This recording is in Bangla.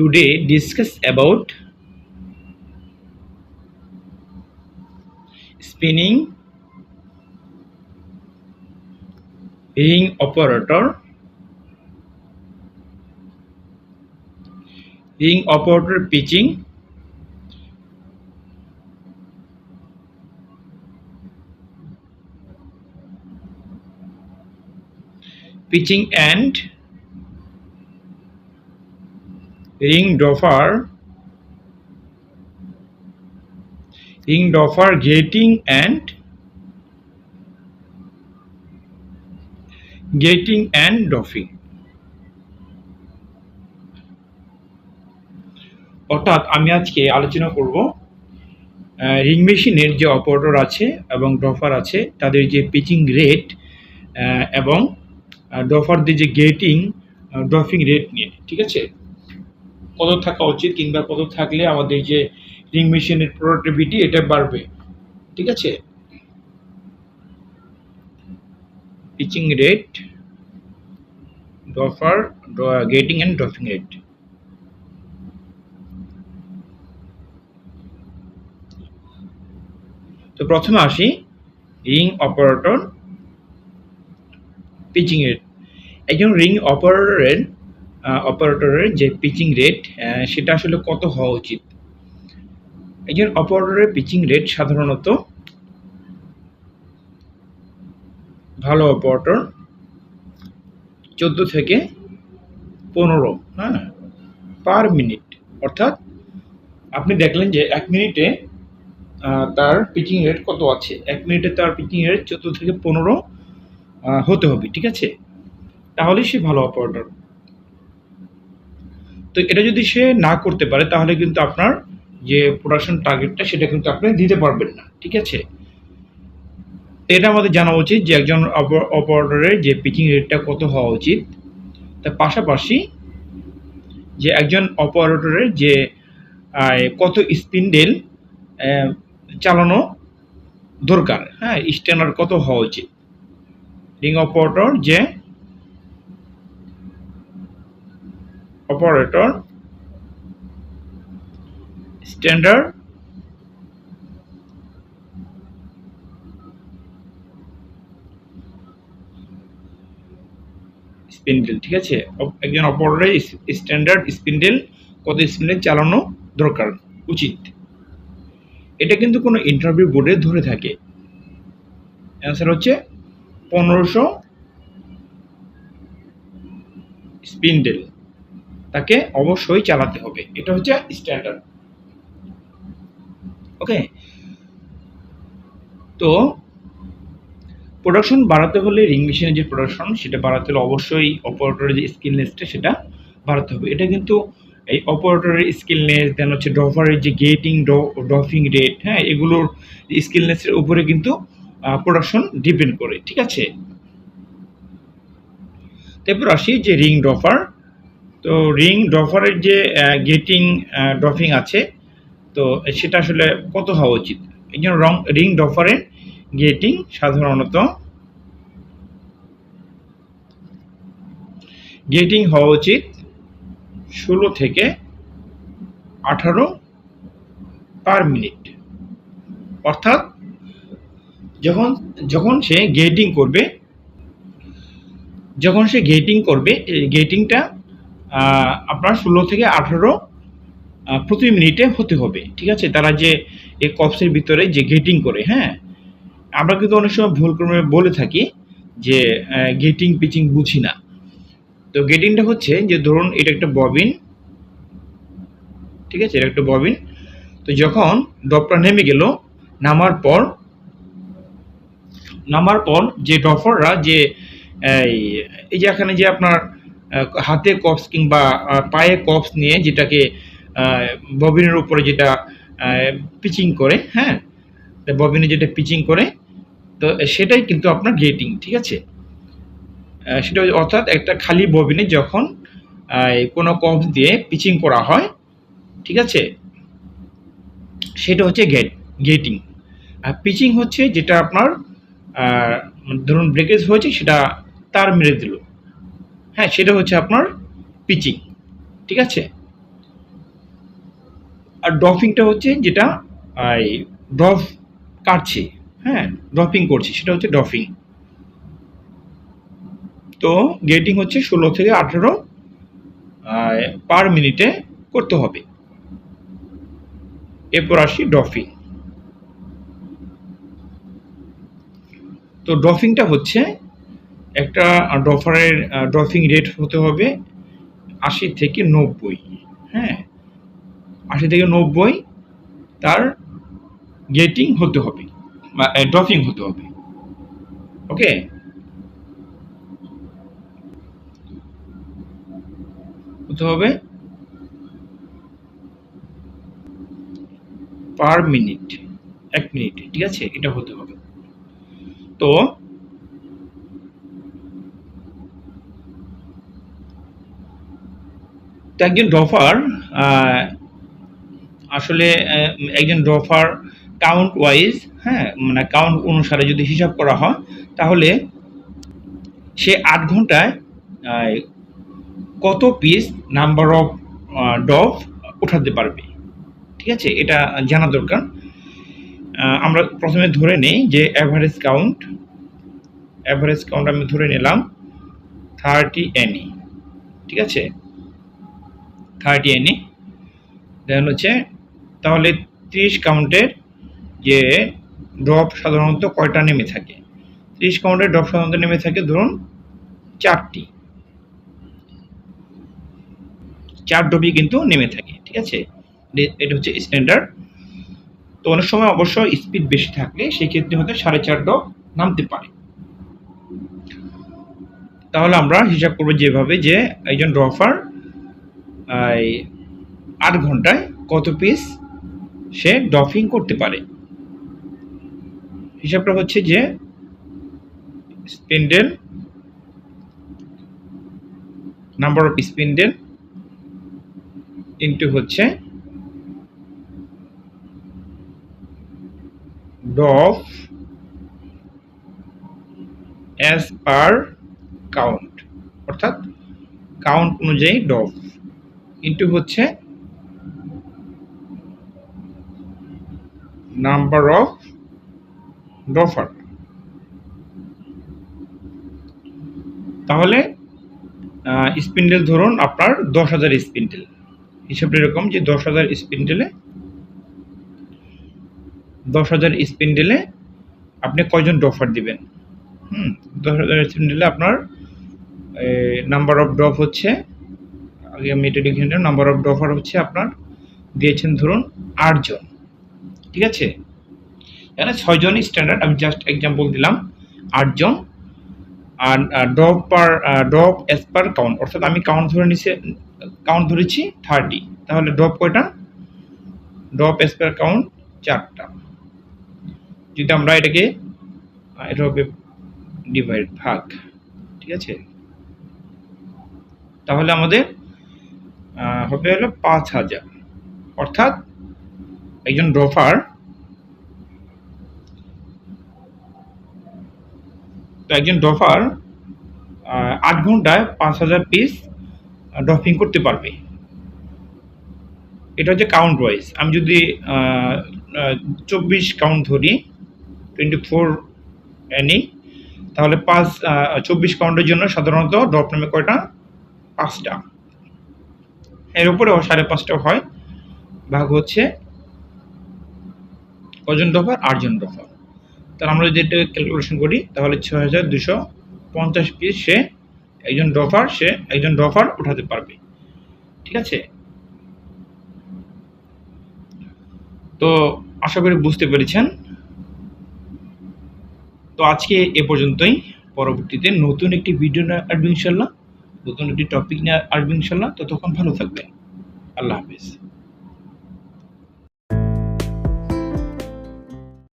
today discuss about spinning ring operator ring operator pitching pitching and ring doffer ring doffer gating and gating and doffing অর্থাৎ আমি আজকে আলোচনা করব রিং মেশিনের যে অপারেটর আছে এবং ডফার আছে, তাদের যে পিচিং রেট এবং ডফারদের যে গেটিং ডফিং রেট নিয়ে, ঠিক আছে? কত থাকা উচিত কিংবা কত থাকলে আমাদের যে রিং মেশিনের প্রোডাক্টিভিটি এটা বাড়বে। ঠিক আছে? Pitching rate doffer gating and doffing rate তো প্রথমে আসি রিং অপারেটর পিচিং রেট একজন রিং অপারেটরের অপারেটরের যে পিচিং রেট সেটা আসলে কত হওয়া উচিত? একজন অপারেটরের পিচিং রেট সাধারণত ভালো অপারেটর চোদ্দ থেকে পনেরো হ্যাঁ পার মিনিট অর্থাৎ আপনি দেখলেন যে এক মিনিটে তার পিচিং রেট কত আছে? এক মিনিটে তার পিচিং রেট চোদ্দ থেকে পনেরো হতে হবে, ঠিক আছে? তাহলে সে ভালো অপারেটর তো এটা যদি সে না করতে পারে, তাহলে কিন্তু আপনার যে প্রোডাকশন টার্গেটটা সেটা কিন্তু আপনি দিতে পারবেন না, ঠিক আছে? এটা আমাদের জানা উচিত যে একজন অপারেটরের যে পিচিং রেটটা কত হওয়া উচিত। তার পাশাপাশি যে একজন অপারেটরের যে কত স্পিন্ডেল চালানো দরকার হ্যাঁ স্ট্যান্ডার্ড কত হওয়া উচিত? রিং অপারেটর যে operator, standard স্পিন্ডেল ঠিক আছে? একজন অপারেটরের স্ট্যান্ডার্ড স্পিন্ডেল কত স্পিন্ডেল চালানো দরকার? উচিত। এটা কিন্তু কোনো ইন্টারভিউ বোর্ডে ধরে থাকে। অ্যান্সার হচ্ছে পনেরোশো স্পিন্ডেল তাকে অবশ্যই চালাতে হবে। এটা হচ্ছে স্ট্যান্ডার্ড ওকে তো প্রোডাকশন বাড়াতে হলে রিং মেশিনের যে প্রোডাকশন সেটা বাড়াতে হলে অবশ্যই অপারেটরের যে স্কিলনেসটা সেটা বাড়াতে হবে। এটা কিন্তু এই অপারেটরের স্কিলনেস দেন হচ্ছে ডফারের যে গেটিং ডফিং রেট হ্যাঁ এগুলোর স্কিলনেসের উপরে কিন্তু প্রোডাকশন ডিপেন্ড করে। ঠিক আছে? তারপর আসি যে রিং ডফার তো রিং ডফারের যে গেটিং ডফিং আছে, তো সেটা আসলে কত হওয়া উচিত? এই জন্য রং, রিং ডফারের গেটিং সাধারণত গেটিং হওয়া উচিত ষোলো থেকে আঠারো পার মিনিট। অর্থাৎ যখন যখন সে গেটিং করবে, যখন সে গেটিং করবে গেটিংটা আপনার ষোলো থেকে আঠারো প্রতি মিনিটে হতে হবে, ঠিক আছে? তারা যে এই কপসের ভিতরে যে গেটিং করে হ্যাঁ? আমরা কিন্তু অনেক সময় ভুল ক্রমে বলে থাকি যে গেটিং পিচিং বুঝি না। তো গেটিংটা হচ্ছে যে, ধরুন এটা একটা ববিন ঠিক আছে? এটা একটা ববিন তো যখন ডপটা নেমে গেল, নামার পর নামার পর যে ডফররা যে এই যে এখানে যে আপনার হাতে কপস কিংবা পায়ে কপস নিয়ে যেটাকে ববিনের উপরে যেটা পিচিং করে হ্যাঁ? ববিনে যেটা পিচিং করে, তো সেটাই কিন্তু আপনার গেটিং ঠিক আছে? সেটা অর্থাৎ একটা খালি ববিনে যখন কোনো কপস দিয়ে পিচিং করা হয়, ঠিক আছে? সেটা হচ্ছে গেট গেটিং আর পিচিং হচ্ছে যেটা আপনার ধরুন ব্রেকেজ হয়েছে, সেটা তার মেরে দিল। হ্যাঁ সেটা হচ্ছে আপনার পিচিং ঠিক আছে? আর ড্রফিংটা হচ্ছে যেটা ড্রফ কাটছে হ্যাঁ ড্রপিং করছে, সেটা হচ্ছে ড্রফিং তো গেটিং হচ্ছে ষোলো থেকে আঠেরো পার মিনিটে করতে হবে। এরপর আসি ড্রফিং তো ড্রফিংটা হচ্ছে একটা ড্রফারের ড্রফিং রেট হতে হবে আশি থেকে নব্বই হ্যাঁ? আশি থেকে নব্বই, তার গেটিং হতে হবে, বা ড্রপিং হতে হবে। ওকে? হতে হবে পার মিনিট, এক মিনিটে, ঠিক আছে? এটা হতে হবে। তো তো একজন ড্রফার আসলে একজন ড্রফার কাউন্ট ওয়াইজ হ্যাঁ মানে কাউন্ট অনুসারে যদি হিসাব করা হয়, তাহলে সে আট ঘন্টায় কত পিস নাম্বার অফ ডফ উঠাতে পারবে। ঠিক আছে? এটা জানা দরকার। আমরা প্রথমে ধরে নেই যে অ্যাভারেজ কাউন্ট অ্যাভারেজ কাউন্ট আমি ধরে নিলাম থার্টি এনি ঠিক আছে? থার্টি এনি দেন হচ্ছে, তাহলে ত্রিশ কাউন্টের যে ড্রপ সাধারণত কয়টা নেমে থাকে? ত্রিশ কাউন্টের ড্রপ সাধারণত নেমে থাকে ধরুন চারটি। চার ড্রপই কিন্তু নেমে থাকে, ঠিক আছে? এটা হচ্ছে স্ট্যান্ডার্ড তো অনেক সময় অবশ্য স্পিড বেশি থাকলে সেক্ষেত্রে হয়তো সাড়ে চার ড্রপ নামতে পারে। তাহলে আমরা হিসাব করব যেভাবে যে একজন ড্রফার আট ঘন্টায় কত পিস সে ডফিং করতে পারে। হিসাবটা হচ্ছে যে spindle number of spindle into হচ্ছে ডফ অ্যাজ পার কাউন্ট অর্থাৎ কাউন্ট অনুযায়ী ডফ ইন্টু হচ্ছে নাম্বার অফ ডফার তাহলে স্পিন্ডেল ধরুন আপনার দশ হাজার স্পিন্ডেল হিসাবটা এরকম যে দশ হাজার স্পিন্ডেলে দশ হাজার স্পিন্ডেলে আপনি কয়জন ডফার দিবেন? হুম, দশ হাজার স্পিন্ডেলে আপনার নাম্বার অফ ড্রপ হচ্ছে আগে আমি এটা লিখে নিলাম নাম্বার অফ ডফার হচ্ছে আপনার, দিয়েছেন ধরুন আটজন ঠিক আছে? এখানে ছয়জন স্ট্যান্ডার্ড আমি জাস্ট এক্সাম্পল দিলাম আটজন আর drop per drop as per count অর্থাৎ আমি কাউন্ট ধরে নিছি কাউন্ট ধরেছি থার্টি তাহলে ড্রপ কয়টা? ড্রপ এস পার কাউন্ট চারটা। যদি আমরা এটাকে এটা হবে ডিভাইড ভাগ, ঠিক আছে? তাহলে আমাদের হবে হলো পাঁচ হাজার। অর্থাৎ একজন ড্রফার তো একজন ড্রফার আট ঘন্টায় পাঁচ হাজার পিস ড্রপিং করতে পারবে। এটা হচ্ছে কাউন্ট ওয়াইজ আমি যদি চব্বিশ কাউন্ট ধরি টোয়েন্টি ফোর নিই তাহলে পাঁচ চব্বিশ কাউন্টের জন্য সাধারণত ড্রপ নামে কয়টা? পাঁচটা। এর উপরেও সাড়ে পাঁচটা হয়। ভাগ হচ্ছে কজন ডফার আটজন ডফার তাহলে আমরা যদি এটা ক্যালকুলেশন করি, তাহলে ছয় হাজার দুশো পঞ্চাশ পিস সে একজন ডফার সে একজন ডফার উঠাতে পারবে। ঠিক আছে? তো আশা করি বুঝতে পেরেছেন। তো আজকে এ পর্যন্তই। পরবর্তীতে নতুন একটি ভিডিও আসবে ইনশাল্লাহ। নতুন একটি টপিক নিয়ে আসবে ইনশাল্লাহ ততক্ষণ ভালো থাকবেন। আল্লাহ হাফিজ।